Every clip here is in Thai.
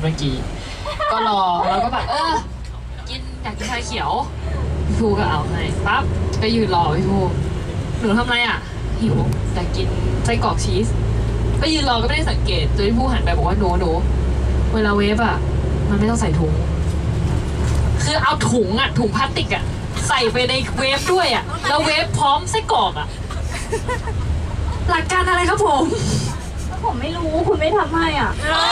เมื่อกี้ ก็รอแล้วก็แบบเออกินอยากกินชาเขียวพี่ภูก็เอาให้ปั๊บก็ยืนรอพี่ภูหนูทำอะไรอะหิวแต่กินไส้กรอกชีสก็ยืนรอก็ไม่ได้สังเกตจนพี่ภูหันไปบอกว่าหนูหนูเวลาเวฟอะ มันไม่ต้องใส่ถุง คือเอาถุงอะถุงพลาสติกอะใส่ไปในเวฟด้วยอะแล้วเวฟพร้อมไส้กรอกอะหลักการอะไรครับผม ผมไม่รู้คุณไม่ทำให้อะ มา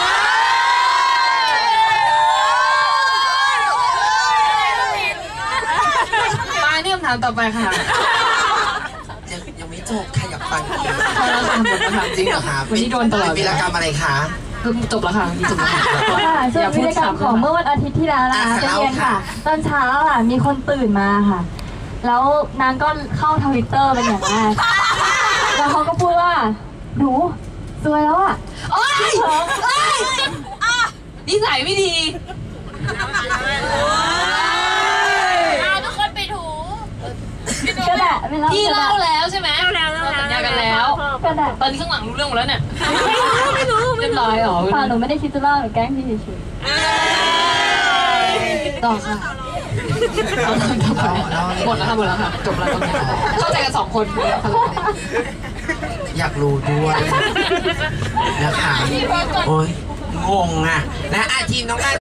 เนี่ยคำถามต่อไปค่ะ ยังยังไม่จบค่ะอยากฟังอีกพอแล้วค่ะหมดคำถามจริงเหรอคะวันนี้โดนตลอดวีรกรรมอะไรคะคือจบแล้วค่ะวันนี้จบแล้วค่ะค่ะส่วนวิธีกรรมของเมื่อวันอาทิตย์ที่แล้วนะคะอะจะเรียนค่ะ ตอนเช้าค่ะมีคนตื่นมาค่ะ แล้วนางก็เข้าทวิตเตอร์เป็นอย่างแรกแล้วเขาก็พูดว่าหนูสวยแล้วอะโอ๊ยโอ๊ยนิสัยไม่ดี ทุกคนไปถู ก็แหละ ไม่เล่าพี่ก็เล่าแหละแล้วใช่ไหมเราสัญญากันแล้วก็แหละตอนนี้ข้างหลังรู้เรื่องหมดแล้วเนี่ย ไม่รู้เรียบร้อยเหรอค่ะหนูไม่ได้คิดจะเล่าหนูแกล้งพี่เฉยต่อค่ะเอาต่อไปหมดแล้วค่ะหมดแล้วค่ะจบแล้วตรงนี้เข้าใจกันสองคนอยากรู้ด้วยนะคะโอ้ยงงอะนะอาทีมน้องกัน